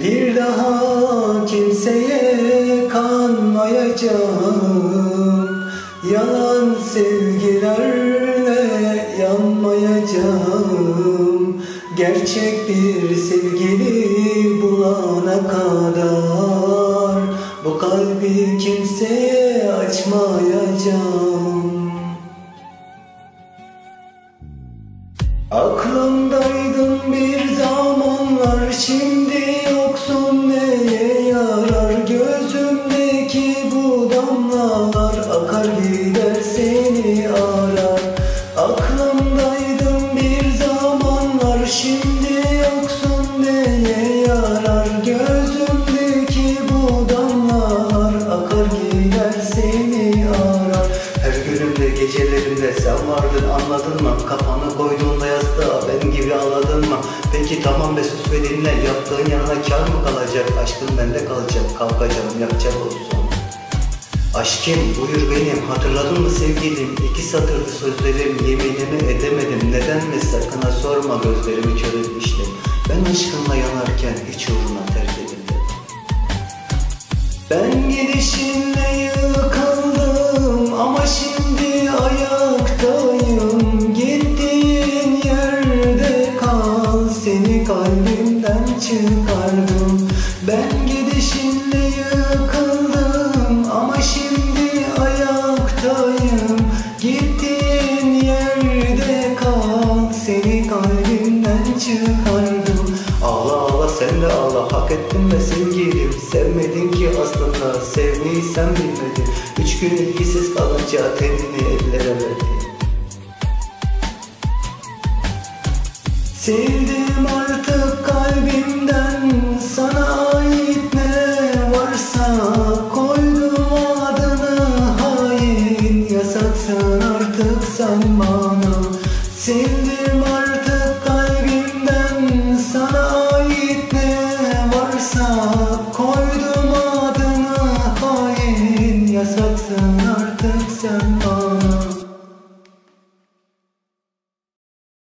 Bir daha kimseye kanmayacağım. Yalan sevgilerle yanmayacağım. Gerçek bir sevgili bulana kadar Bu kalbi kimseye açmayacağım. Aklımdaydın bir zamanlar şimdi gecelerimde sen vardın anladın mı? Kafanı koyduğunda yastığa ben gibi ağladın mı? Peki tamam be sus ve dinle. Yaptığın yanına kar mı kalacak? Aşkın bende kalacak kalkacağım yapacak olsun Aşkım buyur benim. Hatırladın mı sevgilim? İki satırdı sözlerim yeminimi edemedim. Neden mi? Sakına sorma gözlerimi kör etmiştim. Ben aşkınla yanarken hiç uğruna terk edildim Ben gidişinle Ağla sen de ağla hak ettin be sevgilim Sevmedin ki aslında sevmeyi sen bilmedin. Üç gün ilgisiz kalınca tenini ellere verdin. Sevdim artık kalbimden sana ait ne varsa Koydum adını. Hain yasaksın artık sen bana. Sevdim